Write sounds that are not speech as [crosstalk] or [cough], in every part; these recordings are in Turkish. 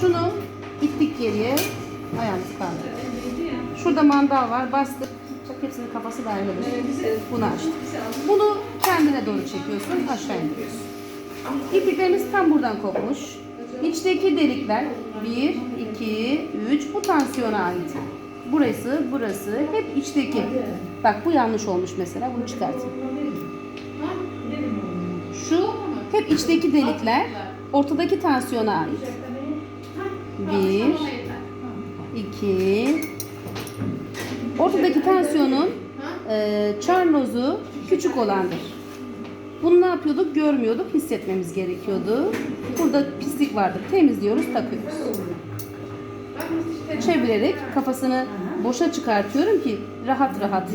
Şunu ittik geriye. Ayağımızı kaldırdık. Şurada mandal var. Bastık. Bak hepsinin kafası da ayrılır. Bunu açtık. Bunu kendine doğru çekiyorsun. Aşağı indiriyorsun. İpliklerimiz tam buradan kopmuş. İçteki delikler 1, 2, 3 bu tansiyona ait. Burası, burası hep içteki. Bak bu yanlış olmuş mesela. Bunu çıkartın. Şu hep içteki delikler ortadaki tansiyona ait. 1, 2, ortadaki tansiyonun e, çarnozu küçük olandır. Bunu ne yapıyorduk? Görmüyorduk, hissetmemiz gerekiyordu. Burada pislik vardır. Temizliyoruz, takıyoruz. Çevirerek kafasını boşa çıkartıyorum ki rahat rahat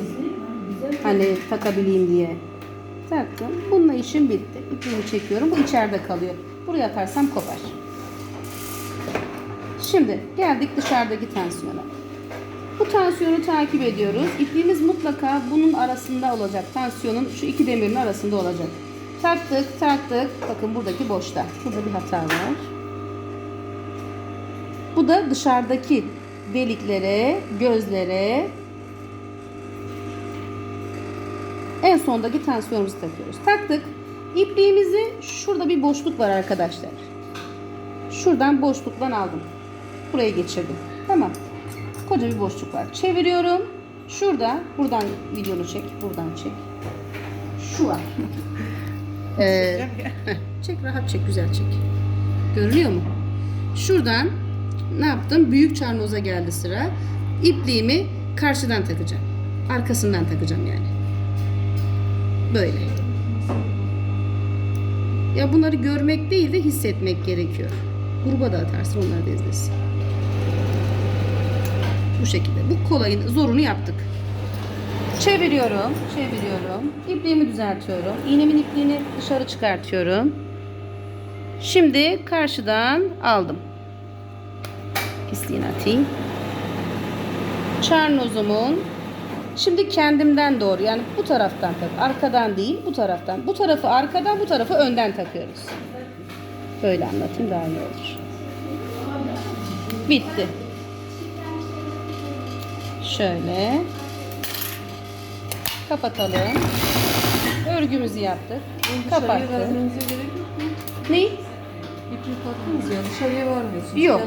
hani takabileyim diye. Taktım. Bununla işim bitti. İpliğimi çekiyorum. Bu içeride kalıyor. Buraya atarsam kopar. Şimdi geldik dışarıdaki tansiyona. Bu tansiyonu takip ediyoruz. İpliğimiz mutlaka bunun arasında olacak. Tansiyonun şu iki demirin arasında olacak. Taktık, taktık. Bakın buradaki boşta. Burada bir hata var. Bu da dışarıdaki deliklere, gözlere en sondaki tansiyonumuzu takıyoruz. Taktık. İpliğimizi şurada bir boşluk var arkadaşlar. Şuradan boşluktan aldım. Buraya geçirdim. Tamam. Koca bir boşluk var. Çeviriyorum. Şurada, buradan videonu çek, buradan çek. Şu var. [laughs] Ee, çek rahat çek, güzel çek. Görünüyor mu? Şuradan ne yaptım? Büyük çarnoza geldi sıra. İpliğimi karşıdan takacağım. Arkasından takacağım yani. Böyle. Ya bunları görmek değil de hissetmek gerekiyor. Gruba da atarsın onlar da izlesin. Bu şekilde. Bu kolayın zorunu yaptık. Çeviriyorum, çeviriyorum. İpliğimi düzeltiyorum. İğnemin ipliğini dışarı çıkartıyorum. Şimdi karşıdan aldım. Pisliğini atayım. Çarnozumun Şimdi kendimden doğru yani bu taraftan tak. Arkadan değil bu taraftan. Bu tarafı arkadan bu tarafı önden takıyoruz. Böyle anlatayım daha iyi olur. Bitti. Şöyle. Kapatalım. Örgümüzü yaptık. Kapattık. vermenize gerek yok mu? Ne? İplik taktınız ya dışarıya vermiyorsunuz. Yok.